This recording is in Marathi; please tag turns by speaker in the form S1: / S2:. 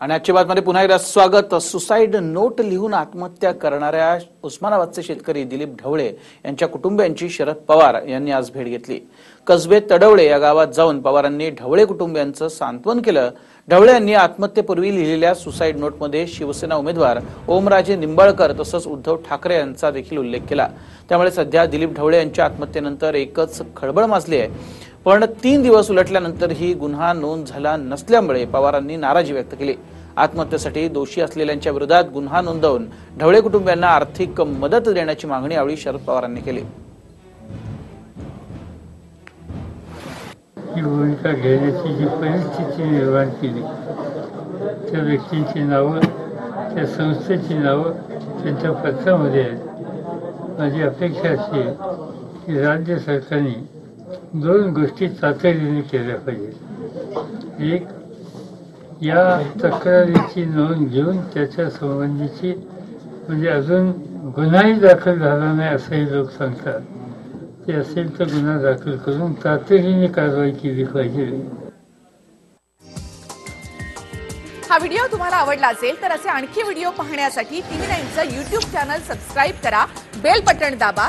S1: आणि आजच्या बातमध्ये पुन्हा एकदा स्वागत. सुसाईड नोट लिहून आत्महत्या करणाऱ्या उस्मानाबादचे शेतकरी दिलीप ढवळे यांच्या कुटुंबियांची शरद पवार यांनी आज भेट घेतली. कसबे तडवळे या गावात जाऊन पवारांनी ढवळे कुटुंबियांचं सांत्वन केलं. ढवळे यांनी आत्महत्येपूर्वी लिहिलेल्या सुसाईड नोटमध्ये शिवसेना उमेदवार ओमराजे निंबाळकर तसंच उद्धव ठाकरे यांचा देखील उल्लेख केला. त्यामुळे सध्या दिलीप ढवळे यांच्या आत्महत्येनंतर एकच खळबळ माजली आहे. पण तीन दिवस उलटल्यानंतरही गुन्हा नोंद झाला नसल्यामुळे पवारांनी नाराजी व्यक्त केली. आत्महत्येसाठी दोषी असलेल्यांच्या विरोधात गुन्हा नोंदवून ढवळे कुटुंबियांना आर्थिक मदत देण्याची मागणी यावेळी शरद पवारांनी केली.
S2: ही भूमिका घेण्याची जी परिस्थिती निर्माण केली. त्या व्यक्तींची नावं त्या संस्थेची नावं त्यांच्या पत्रामध्ये आहेत. माझी अपेक्षा अशी आहे की राज्य सरकारने दोन गोष्टी तातडीने केल्या पाहिजेत. एक या तक्रारीची नोंद घेऊन त्याच्या संबंधीची म्हणजे अजून गुन्हाही दाखल झाला नाही असंही लोक सांगतात. ते असेल तर गुन्हा दाखल करून तातडीने कारवाई केली पाहिजे.
S3: हा व्हिडिओ तुम्हाला आवडला असेल तर असे आणखी व्हिडिओ पाहण्यासाठी टीव्ही नाईनचं युट्यूब चॅनल सबस्क्राईब करा बेल बटण दाबा